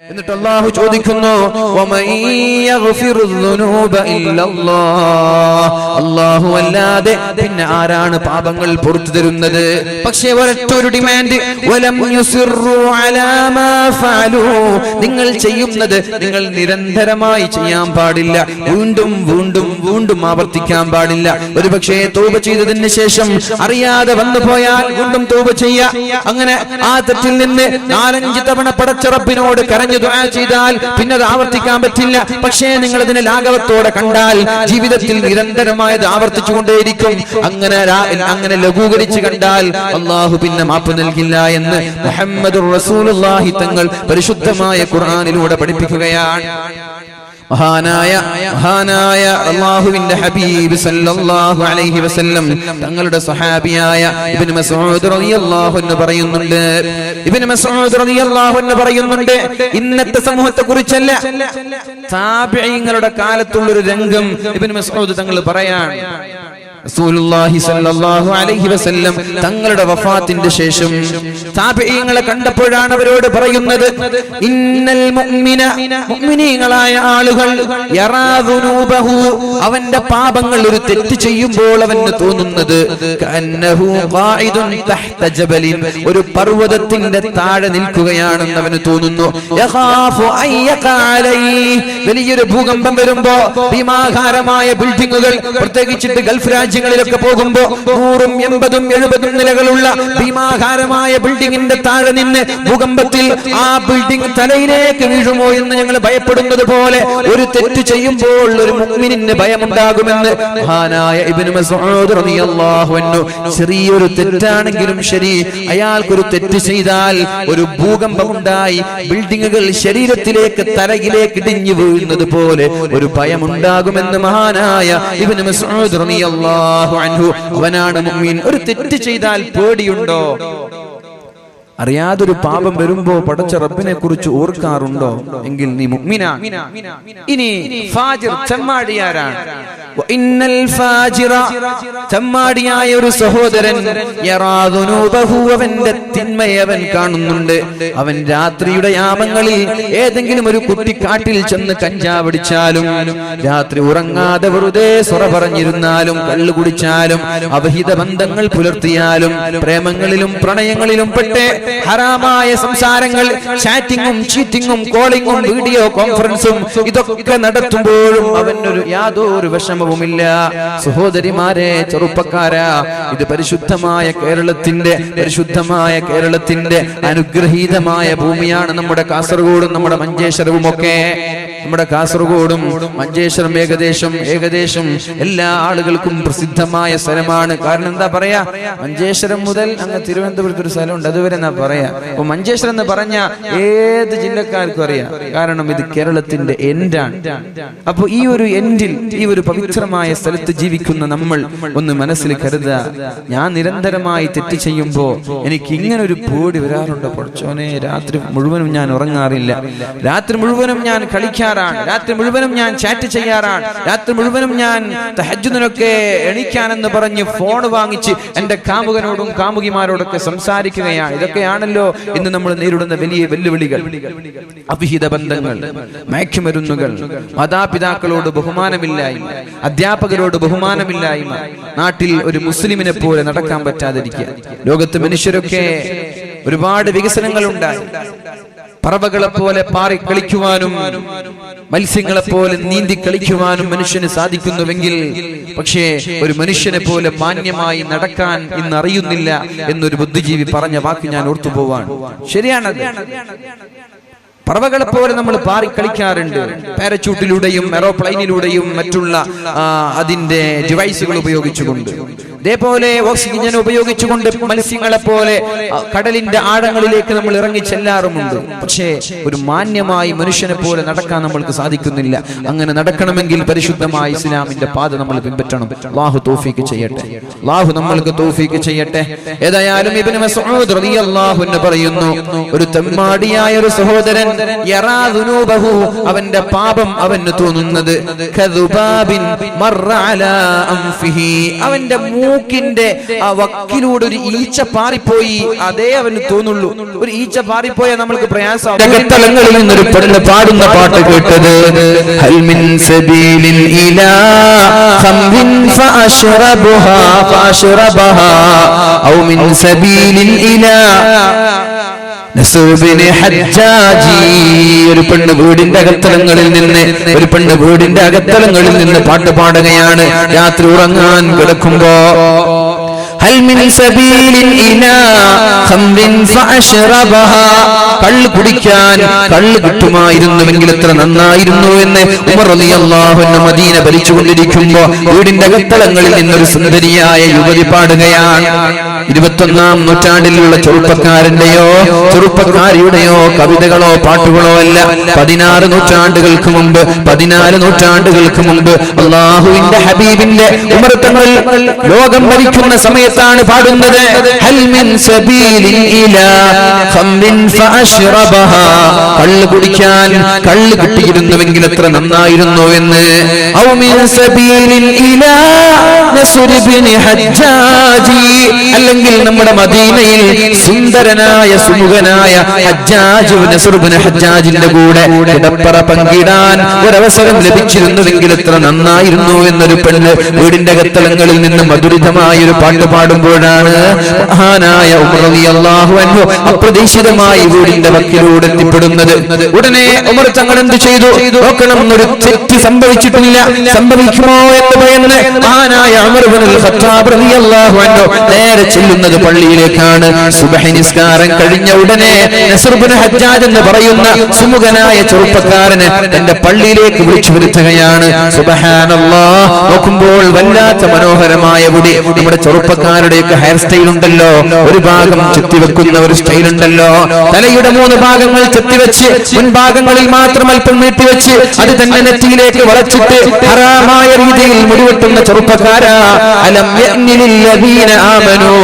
എന്നിട്ട് അള്ളാഹു ചോദിക്കുന്നു "വമൻ യഗ്ഫിറു അള്ളാഹു അല്ലാതെ പിന്നെ ആരാണ് പാപങ്ങൾ പുറത്തു തരുന്നത്? പക്ഷേ ഒരൊറ്റ ഒരു ഡിമാൻഡ് നിങ്ങൾ ചെയ്യുന്നത് നിങ്ങൾ നിരന്തരമായി ചെയ്യാൻ പാടില്ല. വീണ്ടും വീണ്ടും വീണ്ടും ആവർത്തിക്കാൻ പാടില്ല. ഒരു പക്ഷേ തൗബ ചെയ്തതിന് ശേഷം അറിയാതെ വന്നു പോയാൽ വീണ്ടും തൗബ ചെയ്യ. അങ്ങനെ ആ തെറ്റിൽ നിന്ന് നാലഞ്ച് തവണ പടച്ചറപ്പിനോട് കരഞ്ഞു ദുആ ചെയ്താൽ പിന്നെ അത് ആവർത്തിക്കാൻ പറ്റില്ല. പക്ഷേ നിങ്ങൾ അതിനെ ലാഘവത്തോടെ കണ്ടാൽ ജീവിതത്തിൽ നിരന്തരമായത് ആവർത്തിച്ചുകൊണ്ടേയിരിക്കും. അങ്ങനെ അങ്ങനെ ലഘൂകരിച്ച് കണ്ടാൽ അള്ളാഹു പിന്നെ മാപ്പ് നൽകില്ല എന്ന് മുഹമ്മദ് തങ്ങൾ പരിശുദ്ധമായ ഖുർആാനിലൂടെ പഠിപ്പിക്കുകയാണ്. മഹാനായ മഹാനായ അള്ളാഹുവിന്റെ ഹബീബ് സല്ലല്ലാഹു അലൈഹി വസല്ലം തങ്ങളുടെ സഹാബിയായ ഇബ്നു മസ്ഊദ് റളിയല്ലാഹു അൻഹു പറയുന്നുണ്ട്. ഇബ്നു മസ്ഊദ് റളിയല്ലാഹു അൻഹു പറയുന്നുണ്ട് ഇന്നത്തെ സമൂഹത്തെ കുറിച്ചല്ല. താബിഈങ്ങളുടെ കാലത്തുള്ള ഒരു രംഗം ഇബ്നു മസ്ഊദ് തങ്ങൾ പറയാണ് തങ്ങളുടെ വഫാത്തിന്റെ ശേഷം താബിഈങ്ങളെ കണ്ടപ്പോഴാണ് അവരോട് പറയുന്നത് ഇന്നൽ ആളുകൾ അവന്റെ പാപങ്ങൾ ഒരു തെറ്റ് ചെയ്യുമ്പോൾ അവന് തോന്നുന്നത് ഒരു പർവതത്തിന്റെ താഴെ നിൽക്കുകയാണെന്ന് അവന് തോന്നുന്നു. വലിയൊരു ഭൂകമ്പം വരുമ്പോ ഭീമാകാരമായ ബിൽഡിങ്ങുകൾ പ്രത്യേകിച്ചിട്ട് ഗൾഫ് രാജ്യങ്ങളിലൊക്കെ പോകുമ്പോ നൂറും എൺപതും എഴുപതും നിലകളുള്ള ഭീമാകാരമായ ബിൽഡിങ്ങിന്റെ താഴെ നിന്ന് ഭൂകമ്പത്തിൽ ആ ബിൽഡിംഗ് തലയിലേക്ക് വീഴുമോ എന്ന് ഞങ്ങൾ ഭയപ്പെടുന്നത് പോലെ ഒരു തെറ്റ് ചെയ്യുമ്പോൾ ഒരു മുഗ്മിനിന് ഭയമുണ്ടാകുമെന്ന് മഹാനായ ഇബ്നു ചെറിയൊരു തെറ്റാണെങ്കിലും ശരി അയാൾക്കൊരു തെറ്റ് ചെയ്താൽ ഒരു ഭൂകമ്പം ഉണ്ടായി ബിൽഡിങ്ങുകൾ ശരീരത്തിലേക്ക് തലയിലേക്ക് ഇടിഞ്ഞു വീഴുന്നത് പോലെ ഒരു ഭയമുണ്ടാകുമെന്ന് മഹാനായ ഇബ്നു മസ്ഊദ് റളിയല്ലാഹു അൻഹു അവനാണ് മുഅ്മിൻ. ഒരു തെറ്റ് ചെയ്താൽ പേടിയുണ്ടോ? അറിയാതൊരു പാപം വരുമ്പോ പടച്ച റബ്ബിനെ കുറിച്ച് ഓർക്കാറുണ്ടോ? എങ്കിൽ നീ മുഅ്മിനാ ഇനി ഫാജിർ ചെമ്മാടിയാരാണ്. വഇന്നൽ ഫാജിറ ചെമ്മാടിയായ ഒരു സഹോദരൻ അവന്റെ തിന്മയെ അവൻ കാണുന്നുണ്ട്. അവൻ രാത്രിയുടെ യാമങ്ങളിൽ ഏതെങ്കിലും ഒരു കുട്ടിക്കാട്ടിൽ ചെന്ന് കഞ്ചാവടിച്ചാലും രാത്രി ഉറങ്ങാതെ വെറുതെ സ്വറ പറഞ്ഞിരുന്നാലും കള്ളു കുടിച്ചാലും അവഹിത ബന്ധങ്ങൾ പുലർത്തിയാലും പ്രേമങ്ങളിലും പ്രണയങ്ങളിലും പെട്ട് ഹറാമായ സംസാരങ്ങൾ ചാറ്റിങ്ങും ചീറ്റിങ്ങും കോളിങ്ങും വീഡിയോ കോൺഫറൻസും ഇതൊക്കെ നടത്തുമ്പോഴും അവനൊരു യാതൊരു വിഷമവുമില്ല. സഹോദരിമാരെ ചെറുപ്പക്കാരാ ഇത് പരിശുദ്ധമായ കേരളത്തിന്റെ പരിശുദ്ധമായ കേരളത്തിന്റെ അനുഗ്രഹീതമായ ഭൂമിയാണ് നമ്മുടെ കാസർഗോഡും നമ്മുടെ മഞ്ചേശ്വരവും ഒക്കെ നമ്മുടെ കാസർഗോഡും മഞ്ചേശ്വരം ഏകദേശം ഏകദേശം എല്ലാ ആളുകൾക്കും പ്രസിദ്ധമായ സ്ഥലമാണ്. കാരണം എന്താ പറയാ? മഞ്ചേശ്വരം മുതൽ അങ്ങ് തിരുവനന്തപുരത്ത് ഒരു സ്ഥലമുണ്ട്. അതുവരെ എന്നാ പറയാ? അപ്പൊ മഞ്ചേശ്വരം എന്ന് പറഞ്ഞ ഏത് ജില്ലക്കാർക്കും അറിയാം. കാരണം ഇത് കേരളത്തിന്റെ എൻഡാണ് അപ്പൊ ഈ ഒരു എൻഡിൽ ഈ ഒരു പവിത്രമായ സ്ഥലത്ത് ജീവിക്കുന്ന നമ്മൾ ഒന്ന് മനസ്സിൽ കരുത ഞാൻ നിരന്തരമായി തെറ്റ് ചെയ്യുമ്പോ എനിക്ക് ഇങ്ങനെ ഒരു പേടി വരാറുണ്ട്. പഠിച്ചോനെ രാത്രി മുഴുവനും ഞാൻ ഉറങ്ങാറില്ല. രാത്രി മുഴുവനും ഞാൻ കളിക്കാറാണ് രാത്രി മുഴുവനും ഞാൻ ചാറ്റ് ചെയ്യാറാണ്. രാത്രി മുഴുവനും ഞാൻ തഹജ്ജുദിനൊക്കെ എണീക്കാനെന്ന് പറഞ്ഞ് ഫോൺ വാങ്ങിച്ച് എന്റെ കാമുകനോടും കാമുകിമാരോടൊക്കെ സംസാരിക്കുകയാണ്. ഇതൊക്കെയാണല്ലോ ഇന്ന് നമ്മൾ നേരിടുന്ന വലിയ വെല്ലുവിളികൾ. അഭിഹിത ബന്ധങ്ങൾ മയക്കുമരുന്നുകൾ മാതാപിതാക്കളോട് ബഹുമാനമില്ലായ്മ അധ്യാപകരോട് ബഹുമാനമില്ലായ്മ. നാട്ടിൽ ഒരു മുസ്ലിമിനെ പോലെ നടക്കാൻ പറ്റാതിരിക്കുക. ലോകത്ത് മനുഷ്യരൊക്കെ ഒരുപാട് വികസനങ്ങൾ ഉണ്ടായി പറവകളെ പോലെ പാറി കളിക്കുവാനും മത്സ്യങ്ങളെ പോലെ നീന്തി കളിക്കുവാനും മനുഷ്യന് സാധിക്കുന്നുവെങ്കിൽ പക്ഷേ ഒരു മനുഷ്യനെ പോലെ മാന്യമായി നടക്കാൻ ഇന്ന് അറിയുന്നില്ല എന്നൊരു ബുദ്ധിജീവി പറഞ്ഞ വാക്ക് ഞാൻ ഓർത്തുപോവാൻ ശരിയാണ് പറവകളെ പോലെ നമ്മൾ പാറി കളിക്കാറുണ്ട്. പാരച്ചൂട്ടിലൂടെയും എറോപ്ലൈനിലൂടെയും മറ്റുള്ള അതിന്റെ ഡിവൈസുകൾ ഉപയോഗിച്ചുകൊണ്ട്. ഇതേപോലെ ഓക്സിജൻ ഉപയോഗിച്ചുകൊണ്ട് മത്സ്യങ്ങളെ പോലെ കടലിന്റെ ആഴങ്ങളിലേക്ക് നമ്മൾ ഇറങ്ങി ചെല്ലാറുമുണ്ട്. പക്ഷേ ഒരു മാന്യമായി മനുഷ്യനെ പോലെ നടക്കാൻ നമ്മൾക്ക് സാധിക്കുന്നില്ല. അങ്ങനെ നടക്കണമെങ്കിൽ പരിശുദ്ധമായ ഇസ്ലാമിന്റെ പാത നമ്മൾ പിൻപറ്റണം. ലാഹു തോഫീക്ക് ചെയ്യട്ടെ. ലാഹു നമ്മൾക്ക് തോഫീക്ക് ചെയ്യട്ടെ. ഏതായാലും ഇബ്നു റളിയല്ലാഹു അൻഹു പറയുന്നു ഒരു തെമ്മാടിയായ ഒരു സഹോദരൻ യറാ ദുനൂബഹു അവന്റെ പാപം അവന് തോന്നുന്നത് കദുബാബിൻ അലാ അൻഫിഹി അവന്റെ മൂക്ക് മൂക്കിന്റെ ആ വക്കിലൂടെ ഒരു ഈച്ച പാറിപ്പോയി. അതേ അവന് തോന്നുള്ളൂ. ഒരു ഈച്ച പാറിപ്പോയാൽ നമ്മൾക്ക് പ്രയാസം പെണ്ണ് പാടുന്ന പാട്ട് കേട്ടത്. ഹൽമിൻ സബീലിൻ ഇലാ ഖംബിൻ ഔ മിൻ ഇലാ ഒരു പെണ്ണ് വീടിന്റെ അകത്തലങ്ങളിൽ നിന്ന് ഒരു പെണ്ണ് വീടിന്റെ അകത്തലങ്ങളിൽ നിന്ന് പാട്ട് പാടുകയാണ്. രാത്രി ഉറങ്ങാൻ കിടക്കുമ്പോ കള്ള് കുടിക്കാൻ കള്ള് കിട്ടുമായിരുന്നുവെങ്കിൽ എത്ര നന്നായിരുന്നു എന്ന് ഉമർ റളിയല്ലാഹു അൻഹു മദീന ഭരിച്ചുകൊണ്ടിരിക്കുമ്പോ വീടിന്റെ അകത്തളങ്ങളിൽ നിന്നൊരു സുന്ദരിയായ യുവതി പാടുകയാണ്. ഇരുപത്തൊന്നാം നൂറ്റാണ്ടിലുള്ള ചെറുപ്പക്കാരന്റെയോ ചെറുപ്പക്കാരിയുടെയോ കവിതകളോ പാട്ടുകളോ അല്ല. പതിനാറ് നൂറ്റാണ്ടുകൾക്ക് മുമ്പ് പതിനാല് നൂറ്റാണ്ടുകൾക്ക് മുമ്പ് അള്ളാഹുവിന്റെ ഹബീബിന്റെ ഉമർത്തങ്ങൾ ലോകം ഭരിക്കുന്ന സമയത്താണ് പാടുന്നത്. കള്ള് കുടിക്കാൻ കള്ള് കിട്ടിയിരുന്നുവെങ്കിൽ എത്ര നന്നായിരുന്നു എന്ന്. ഔ അല്ലെങ്കിൽ നമ്മുടെ മദീനയിൽ സുന്ദരനായ സുമുഖനായ ഹജ്ജാജ് നസ്ർ ഇബ്നു ഹജ്ജാജിന്റെ കൂടെ കിടപ്പറ പങ്കിടാൻ ഒരവസരം ലഭിച്ചിരുന്നുവെങ്കിൽ എത്ര നന്നായിരുന്നു എന്നൊരു പെണ്ണ് വീടിന്റെ കത്തലങ്ങളിൽ നിന്ന് മധുരിതമായ ഒരു പാട്ട് പാടുമ്പോഴാണ് മഹാനായ ഉമർ റളിയല്ലാഹു അൻഹു അപ്രതീക്ഷിതമായി വീടിന്റെ വക്കിലൂടെ എത്തിപ്പെടുന്നത്. ഉടനെ ഉമർ തങ്ങൾ എന്ത് ചെയ്തു? നോക്കണം എന്നൊരു തെറ്റ് സംഭവിച്ചിട്ടില്ല. സംഭവിക്കുമോ എന്ന് ഭയന്ന് മഹാനായ അൻഹു നേരെ ചെല്ലുന്നത് പള്ളിയിലേക്കാണ്. സുബഹി നിസ്കാരം കഴിഞ്ഞ ഉടനെ നസ്ർ ഹജ്ജാജ് എന്ന് പറയുന്ന സുമുഖനായ ചെറുപ്പക്കാരന് തന്റെ പള്ളിയിലേക്ക് വിളിച്ചു വരുത്തുകയാണ്. നോക്കുമ്പോൾ വല്ലാത്ത മനോഹരമായ മുടി. നമ്മുടെ ചെറുപ്പക്കാരുടെയൊക്കെ ഹെയർ സ്റ്റൈൽ ഉണ്ടല്ലോ. ഒരു ഭാഗം ചെത്തിവെക്കുന്ന ഒരു സ്റ്റൈൽ ഉണ്ടല്ലോ. തലയുടെ മൂന്ന് ഭാഗങ്ങൾ ചെത്തിവെച്ച് മുൻഭാഗങ്ങളിൽ മാത്രം അല്പം നീട്ടിവെച്ച് അത് തന്നെ നെറ്റിയിലേക്ക് വളച്ചിട്ട് ഹറാമായ രീതിയിൽ മുടിവെട്ടുന്ന ചെറുപ്പക്കാരാ. അലം ആമനു.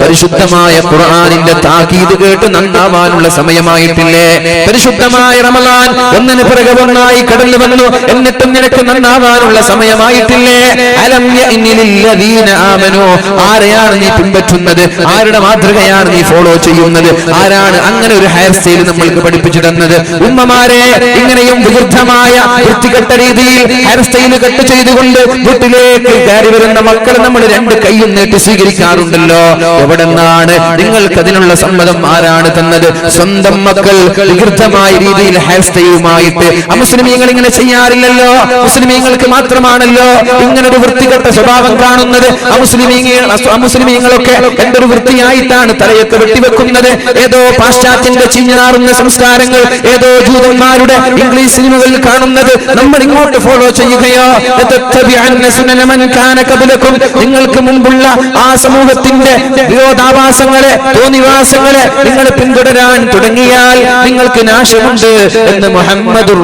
പരിശുദ്ധമായ ഖുർആനിന്റെ താക്കീത് കേട്ട് നന്നാവാനുള്ള സമയമായിട്ടില്ലേ? പരിശുദ്ധമായ റമളാൻ ഒന്നിന് പിറകെ ഒന്നായി കടന്നു വന്നു. എന്നിട്ടും നിനക്ക് നന്നാവാനുള്ള സമയമായിട്ടില്ലേ? ആമനു. ആരെയാണ് നീ പിൻപറ്റുന്നത്? ആരുടെ മാതൃകയാണ് നീ ഫോളോ ചെയ്യുന്നത്? ആരാണ് അങ്ങനെ ഒരു ഹെയർ സ്റ്റൈൽ നമ്മൾക്ക് പഠിപ്പിച്ചു തന്നത്? ഉമ്മമാരെ ഇങ്ങനെയും വിരുദ്ധമായ വൃത്തികെട്ട രീതിയിൽ ഹെയർ സ്റ്റൈൽ കട്ട് ചെയ്തുകൊണ്ട് വീട്ടിലേക്ക് കയറി വരുന്ന മക്കളെ നമ്മൾ രണ്ട് കൈയും നീട്ടി സ്വീകരിക്കാറുണ്ടല്ലോ. എവിടെന്നാണ് നിങ്ങൾക്ക് അതിനുള്ള സമ്മതം ആരാണ് തന്നത്? സ്വന്തം മക്കൾ വികൃതമായ രീതിയിൽ ഹെയർ സ്റ്റൈലുമായിട്ട് അമുസ്ലിമീങ്ങൾ ഇങ്ങനെ ചെയ്യാറില്ലല്ലോ. മുസ്ലിമീങ്ങൾക്ക് മാത്രമാണല്ലോ ഇങ്ങനെ ഒരു വൃത്തികെട്ട സ്വഭാവം കാണുന്നത്. അമുസ്ലിമീങ്ങളൊക്കെ എന്തൊരു വൃത്തിയായിട്ടാണ് തലയൊക്കെ വെട്ടിവെക്കുന്നത്? ഏതോ പാശ്ചാത്യന്റെ ചിഞ്ഞാറുന്ന സംസ്കാരങ്ങൾ ഏതോ ജൂതന്മാരുടെ ഇംഗ്ലീഷ് സിനിമകളിൽ കാണുന്നത്. നമ്മൾ ഇങ്ങോട്ട് ഫോളോ ചെയ്യുകയോ നിങ്ങൾക്ക് മുൻപുള്ള ആ സമൂഹത്തിന്റെ വിരോധാഭാസങ്ങളെ തോന്നിവാസങ്ങളെ നിങ്ങൾ പിന്തുടരാൻ തുടങ്ങിയാൽ നിങ്ങൾക്ക് നാശമുണ്ട് എന്ന് മുഹമ്മദ്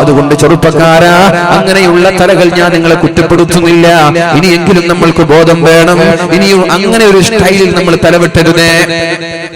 അതുകൊണ്ട് ചെറുപ്പക്കാരാ അങ്ങനെയുള്ള തലകൾ ഞാൻ നിങ്ങളെ കുറ്റപ്പെടുത്തുന്നില്ല. ഇനിയെങ്കിലും നമ്മൾക്ക് ബോധം വേണം. ഇനിയും അങ്ങനെ ഒരു സ്റ്റൈലിൽ നമ്മൾ തലവിട്ടരുതേ.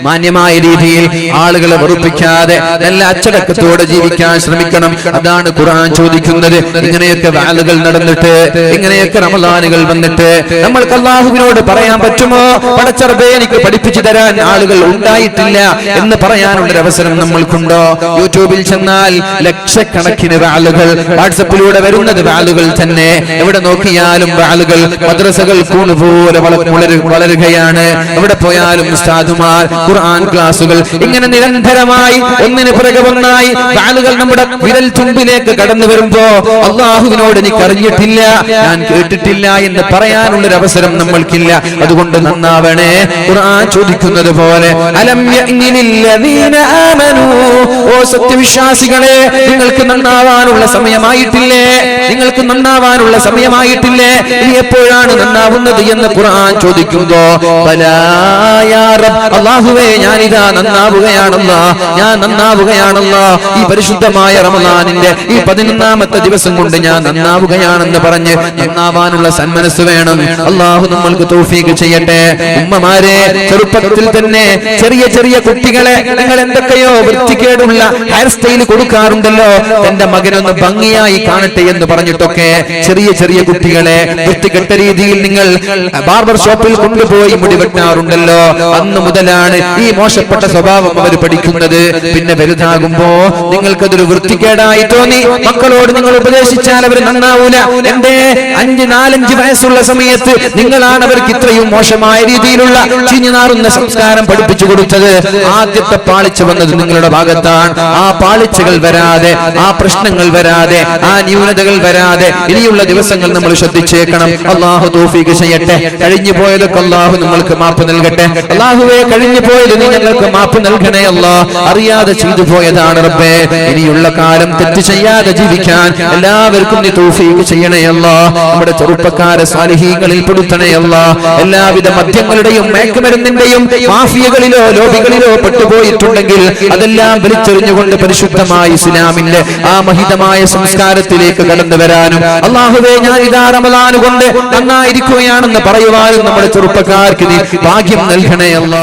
മാന്യമായ രീതിയിൽ ആളുകളെ വെറുപ്പിക്കാതെ നല്ല അച്ചടക്കത്തോടെ ജീവിക്കാൻ ശ്രമിക്കണം. അതാണ് ഖുർആൻ ചോദിക്കുന്നത്. ഇങ്ങനെയൊക്കെ വാലുകൾ നടന്നിട്ട് ഇങ്ങനെയൊക്കെ റമദാനുകൾ വന്നിട്ട് നമ്മൾക്ക് അള്ളാഹുവിനോട് പറയാൻ പറ്റുമോ? പടച്ചറബേ എനിക്ക് പഠിപ്പിച്ചു തരാൻ ആളുകൾ ഉണ്ടായിട്ടില്ല എന്ന് പറയാനുള്ള ഒരു അവസരം നമ്മൾക്കുണ്ടോ? യൂട്യൂബിൽ ചെന്നാൽ ലക്ഷക്കണക്കിന് വാലുകൾ വാട്സപ്പിലൂടെ വരുന്നത് വാലുകൾ തന്നെ. എവിടെ നോക്കിയാലും വാലുകൾ മദ്രസകൾ കൂണുപോലെ വള- വളരു- വളരുകയാണ്. എവിടെ പോയാലും ഉസ്താദുമാർ ഖുർആൻ ക്ലാസുകൾ ഇങ്ങനെ നിരന്തരമായി ഒന്നിന് പിറകെ ഒന്നായി വാലുകൾ നമ്മുടെ വിരൽ തുമ്പിലേക്ക് കടന്നു വരുമ്പോ അള്ളാഹുവിനോട് എനിക്ക് അറിഞ്ഞിട്ടില്ല ഞാൻ കേട്ടിട്ടില്ല എന്ന് പറയാനുള്ള ഒരു അവസരം നമ്മൾക്കില്ല. അതുകൊണ്ട് നന്നാവണേ. ഖുർആൻ ചോദിക്കുന്നത് പോലെ ഓ സത്യവിശ്വാസികളെ നിങ്ങൾക്ക് നന്നാവാനുള്ള സമയമായിട്ടില്ലേ? നിങ്ങൾക്ക് നന്നാവാനുള്ള സമയമായിട്ടില്ലേ? ഇനി എപ്പോഴാണ് നന്നാവുന്നത് എന്ന് ഖുർആൻ ചോദിക്കുമ്പോ അള്ളാഹുവേ ഞാനിതാ നന്നാവുകയാണല്ലോ. ഞാൻ നന്നാവുകയാണല്ലോ. ഈ പരിശുദ്ധമായ റമദാനിന്റെ ഈ പതിനൊന്നാമത്തെ ദിവസം കൊണ്ട് ഞാൻ നന്നാവുകയാണെന്ന് പറഞ്ഞ് നന്നാവാനുള്ള സന്മനസ് വേണം. അള്ളാഹു നമ്മൾക്ക് തോഫീക്ക് ചെയ്യട്ടെ. ഉമ്മമാരെ ചെറുപ്പത്തിൽ തന്നെ ചെറിയ ചെറിയ കുട്ടികളെ നിങ്ങൾ എന്തൊക്കെയോ വൃത്തികേടുള്ള ഹെയർ സ്റ്റൈൽ കൊടുക്കാറുണ്ടല്ലോ. തന്റെ മകനൊന്ന് ഭംഗിയായി കാണട്ടെ എന്ന് പറഞ്ഞിട്ടൊക്കെ ചെറിയ ചെറിയ കുട്ടികളെ വൃത്തികെട്ട രീതിയിൽ നിങ്ങൾ ബാർബർ ഷോപ്പിൽ കൊണ്ടുപോയി മുടി വെട്ടാറുണ്ടല്ലോ. അന്ന് മുതലാണ് ഈ മോശപ്പെട്ട സ്വഭാവം അവർ പഠിക്കുന്നത്. പിന്നെ വലുതാകുമ്പോ നിങ്ങൾക്കതൊരു വൃത്തികേടായി തോന്നി. മക്കളോട് നിങ്ങൾ ഉപദേശിച്ചാൽ അവർ നന്നാവൂല. എന്റെ അഞ്ച് നാലഞ്ച് വയസ്സുള്ള സമയത്ത് നിങ്ങളാണ് അവർക്ക് ഇത്രയും മോശമായ രീതിയിലുള്ള ചിഞ്ഞുനാറുന്ന സംസ്കാരം പഠിപ്പിച്ചു കൊടുത്തത്. ആദ്യത്തെ പാളിച്ച വന്നത് നിങ്ങളുടെ ഭാഗത്താണ്. ആ പാളിച്ചകൾ വരാതെ ആ പ്രശ്നങ്ങൾ വരാതെ ആ ന്യൂനതകൾ വരാതെ ഇനിയുള്ള ദിവസങ്ങൾ നമ്മൾ ശ്രദ്ധിച്ചേക്കണം. അള്ളാഹു തോഫീക്ക് ചെയ്യട്ടെ. കഴിഞ്ഞു പോയതൊക്കെ അള്ളാഹു നമ്മൾക്ക് മാപ്പ് നൽകട്ടെ. അള്ളാഹുവെ കഴിഞ്ഞു പോയത് നീ ഞങ്ങൾക്ക് മാപ്പ് നൽകണേ അല്ലാ അറിയാതെ ചെയ്തു പോയതാണ് റബ്ബേ. ഇനിയുള്ള കാലം തെറ്റ് ചെയ്യാതെ ജീവിക്കാൻ എല്ലാവർക്കും നീ തൗഫീഖ് ചെയ്യണയല്ല നമ്മുടെ ചെറുപ്പക്കാരെ സാലിഹീങ്ങളിൽ പെടുത്തണയല്ല എല്ലാവിധ മദ്യങ്ങളുടെയും മയക്കുമരുന്നിന്റെയും മാഫിയകളിലോ ലോബികളിലോ പെട്ടുപോയിട്ടുണ്ടെങ്കിൽ അതെല്ലാം വലിച്ചെറിഞ്ഞുകൊണ്ട് പരിശുദ്ധമായി ഇസ്ലാമിന്റെ ആ മഹിതമായ സംസ്കാരത്തിലേക്ക് കടന്നു വരാനും അള്ളാഹുവേ ഞാൻ ഇതാ റമദാൻ കൊണ്ട് നന്നായിരിക്കുകയാണെന്ന് പറയുവാനും നമ്മുടെ ചെറുപ്പക്കാർക്ക് നീ ഭാഗ്യം നൽകണയല്ല